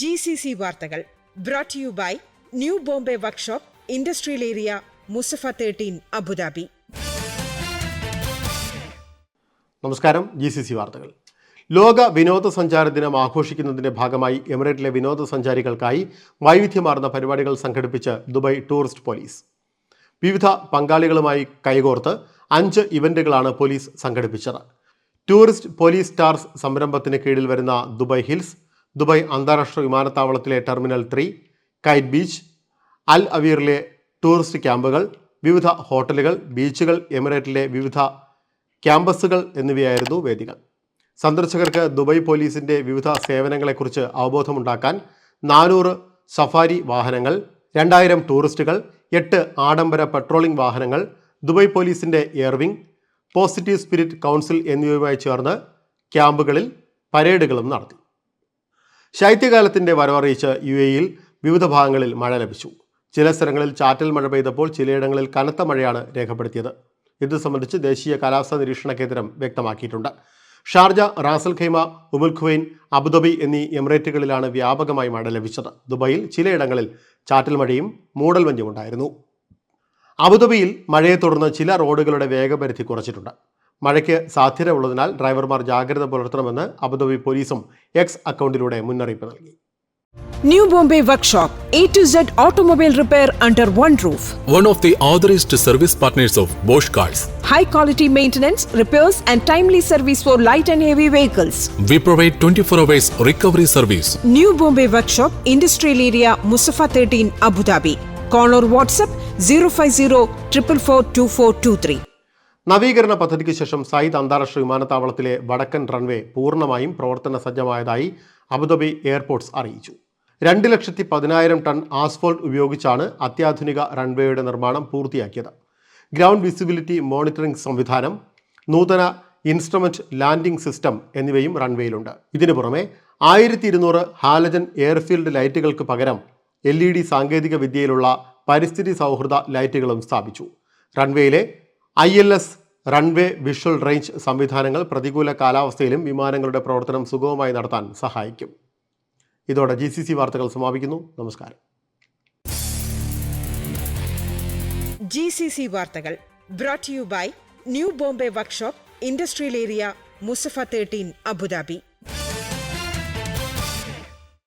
G C C വാർത്തകൾ brought you by new Bombay workshop industrial area Musaffah thirteen Abu Dhabi നമസ്കാരം G C C വാർത്തകൾ. ലോക വിനോദസഞ്ചാര ദിനം ആഘോഷിക്കുന്നതിന്റെ ഭാഗമായി എമിറേറ്റിലെ വിനോദസഞ്ചാരികൾക്കായി വൈവിധ്യമാർന്ന പരിപാടികൾ സംഘടിപ്പിച്ച് ദുബായ് ടൂറിസ്റ്റ് പോലീസ്. വിവിധ പങ്കാളികളുമായി കൈകോർത്ത് അഞ്ച് ഇവന്റുകളാണ് പോലീസ് സംഘടിപ്പിച്ചത്. ടൂറിസ്റ്റ് പോലീസ് സ്റ്റാർസ് സംരംഭത്തിന് കീഴിൽ വരുന്ന ദുബായ് ഹിൽസ് ദുബായ് അന്താരാഷ്ട്ര വിമാനത്താവളത്തിലെ terminal three kite beach Al അവീറിലെ tourist ക്യാമ്പുകൾ വിവിധ ഹോട്ടലുകൾ ബീച്ചുകൾ എമിറേറ്റിലെ വിവിധ ക്യാമ്പസുകൾ എന്നിവയായിരുന്നു വേദികൾ. സന്ദർശകർക്ക് ദുബായ് പോലീസിന്റെ വിവിധ സേവനങ്ങളെക്കുറിച്ച് അവബോധമുണ്ടാക്കാൻ നാനൂറ് സഫാരി വാഹനങ്ങൾ രണ്ടായിരം ടൂറിസ്റ്റുകൾ എട്ട് ആഡംബര പെട്രോളിംഗ് വാഹനങ്ങൾ ദുബായ് പോലീസിന്റെ എയർവിംഗ് പോസിറ്റീവ് സ്പിരിറ്റ് കൗൺസിൽ എന്നിവയുമായി ചേർന്ന് ക്യാമ്പുകളിൽ പരേഡുകളും നടത്തി. ശൈത്യകാലത്തിന്റെ വരവറിയിച്ച് യു എയിൽ വിവിധ ഭാഗങ്ങളിൽ മഴ ലഭിച്ചു. ചില സ്ഥലങ്ങളിൽ ചാറ്റൽ മഴ പെയ്തപ്പോൾ ചിലയിടങ്ങളിൽ കനത്ത മഴയാണ് രേഖപ്പെടുത്തിയത്. ഇത് സംബന്ധിച്ച് ദേശീയ കാലാവസ്ഥാ നിരീക്ഷണ കേന്ദ്രം വ്യക്തമാക്കിയിട്ടുണ്ട്. Sharjah Ras al Khaimah Umm al Quwain Abu Dhabi എന്നീ എമിറേറ്റുകളിലാണ് വ്യാപകമായി മഴ ലഭിച്ചത്. ദുബായിൽ ചിലയിടങ്ങളിൽ ചാറ്റൽ മഴയും മൂടൽമഞ്ഞും ഉണ്ടായിരുന്നു. അബുദാബിയിൽ മഴയെ തുടർന്ന് ചില റോഡുകളുടെ വേഗപരിധി കുറച്ചിട്ടുണ്ട്. മഴയ്ക്ക് സാധ്യത ഉള്ളതിനാൽ ഡ്രൈവർമാർ ജാഗ്രത പുലർത്തണമെന്ന് അബുദാബി പോലീസും എക്സ് അക്കൗണ്ടിലൂടെ മുന്നറിയിപ്പ് നൽകി New Bombay Workshop, A to Z automobile repair under one roof. one of the authorized service partners of Bosch Cars. high quality maintenance, repairs, and timely service for light and heavy vehicles. We provide 24 hours recovery service. New Bombay Workshop, Industrial Area, Musafa 13, Abu Dhabi. Call or WhatsApp 050 444 നവീകരണ പദ്ധതിക്ക് ശേഷം സയ്യിദ് അന്താരാഷ്ട്ര വിമാനത്താവളത്തിലെ വടക്കൻ runway പൂർണമായും പ്രവർത്തന സജ്ജമായതായി Abu Dhabi airports അറിയിച്ചു. രണ്ട് ലക്ഷത്തി പതിനായിരം ടൺ ആസ്ഫോൾട്ട് ഉപയോഗിച്ചാണ് അത്യാധുനിക റൺവേയുടെ നിർമ്മാണം പൂർത്തിയാക്കിയത്. ഗ്രൗണ്ട് വിസിബിലിറ്റി മോണിറ്ററിംഗ് സംവിധാനം നൂതന ഇൻസ്ട്രുമെന്റ് ലാൻഡിംഗ് സിസ്റ്റം എന്നിവയും റൺവേയിലുണ്ട്. ഇതിനു പുറമെ ആയിരത്തി ഇരുന്നൂറ് ഹാലജൻ എയർഫീൽഡ് ലൈറ്റുകൾക്ക് പകരം എൽ ഇ ഡി സാങ്കേതിക വിദ്യയിലുള്ള പരിസ്ഥിതി സൗഹൃദ ലൈറ്റുകളും സ്ഥാപിച്ചു. റൺവേയിലെ I L S runway visual range സംവിധാനങ്ങൾ പ്രതികൂല കാലാവസ്ഥയിലും വിമാനങ്ങളുടെ പ്രവർത്തനം സുഗമമായി നടത്താൻ സഹായിക്കും. ഇതോടെ ജി സി സി വാർത്തകൾ സമാപിക്കുന്നു. നമസ്കാരം. ജി സി സി വാർത്തകൾ brought you by new Bombay workshop industrial area Musaffah thirteen Abu Dhabi.